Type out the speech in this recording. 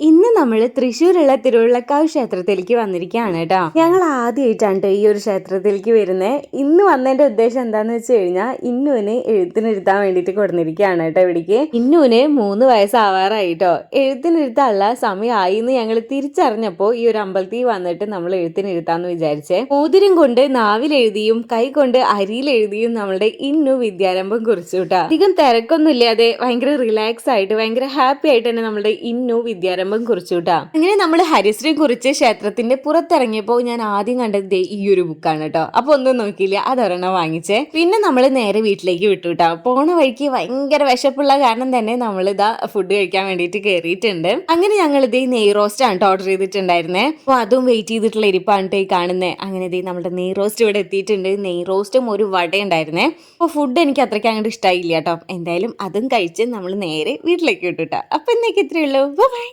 ഇന്ന് നമ്മൾ തൃശ്ശൂരുള്ള തിരുവള്ളക്കാവ് ക്ഷേത്രത്തിലേക്ക് വന്നിരിക്കുകയാണ് കേട്ടോ. ഞങ്ങൾ ആദ്യമായിട്ടാണ് ഈ ഒരു ക്ഷേത്രത്തിലേക്ക് വരുന്നത് ഇന്ന് വന്നതിന്റെ ഉദ്ദേശം എന്താന്ന് വെച്ച് കഴിഞ്ഞാൽ ഇന്നുവിന് എഴുത്തിനിരുത്താൻ വേണ്ടിയിട്ട് കൊടുത്തിരിക്കുകയാണ് കേട്ടോ ഇവിടേക്ക്. ഇന്നുവിന് മൂന്ന് വയസ്സാവാറായി കേട്ടോ. എഴുത്തിനിരുത്താനുള്ള സമയമായി എന്ന് ഞങ്ങൾ തിരിച്ചറിഞ്ഞപ്പോൾ ഈ ഒരു അമ്പലത്തിൽ വന്നിട്ട് നമ്മൾ എഴുത്തിനിരുത്താന്ന് വിചാരിച്ചേ. മോതിരം കൊണ്ട് നാവിലെഴുതിയും കൈ കൊണ്ട് അരിയിലെഴുതിയും നമ്മളുടെ ഇന്നു വിദ്യാരംഭം കുറിച്ചു കേട്ടോ. അധികം തിരക്കൊന്നും ഇല്ലാതെ ഭയങ്കര റിലാക്സ് ആയിട്ട് ഭയങ്കര ഹാപ്പി ആയിട്ട് തന്നെ നമ്മളുടെ ഇന്നു വിദ്യാരംഭം കുറിച്ചു കേട്ടോ അങ്ങനെ നമ്മൾ ഹരിശ്രീ കുറിച്ച് ക്ഷേത്രത്തിന്റെ പുറത്തിറങ്ങിയപ്പോൾ ഞാൻ ആദ്യം കണ്ടത് ഈ ഒരു ബുക്കാണ് കേട്ടോ അപ്പൊ ഒന്നും നോക്കിയില്ല. അതൊരെണ്ണം വാങ്ങിച്ചേ. പിന്നെ നമ്മൾ നേരെ വീട്ടിലേക്ക് വിട്ടു കേട്ടോ പോണ വഴിക്ക് ഭയങ്കര വിശപ്പുള്ള കാരണം തന്നെ നമ്മൾ ഇതാ ഫുഡ് കഴിക്കാൻ വേണ്ടിയിട്ട് കയറിയിട്ടുണ്ട് അങ്ങനെ ഞങ്ങൾ ഇതേ നെയ് റോസ്റ്റ് ആണ് ഓർഡർ ചെയ്തിട്ടുണ്ടായിരുന്നേ. അപ്പോൾ അതും വെയിറ്റ് ചെയ്തിട്ടുള്ള ഇരിപ്പാണ് ഈ കാണുന്നത് അങ്ങനെ ഇതേ നമ്മുടെ നെയ് റോസ്റ്റ് ഇവിടെ എത്തിയിട്ടുണ്ട്. നെയ് റോസ്റ്റും ഒരു വട ഉണ്ടായിരുന്നേ അപ്പോൾ ഫുഡ് എനിക്ക് അത്രയ്ക്ക് അങ്ങോട്ട് ഇഷ്ടമായില്ല കേട്ടോ എന്തായാലും അതും കഴിച്ച് നമ്മൾ നേരെ വീട്ടിലേക്ക് വിട്ടു കേട്ടോ അപ്പൊ എന്നേക്ക് ഇത്രയേ ഉള്ളൂ. ബൈ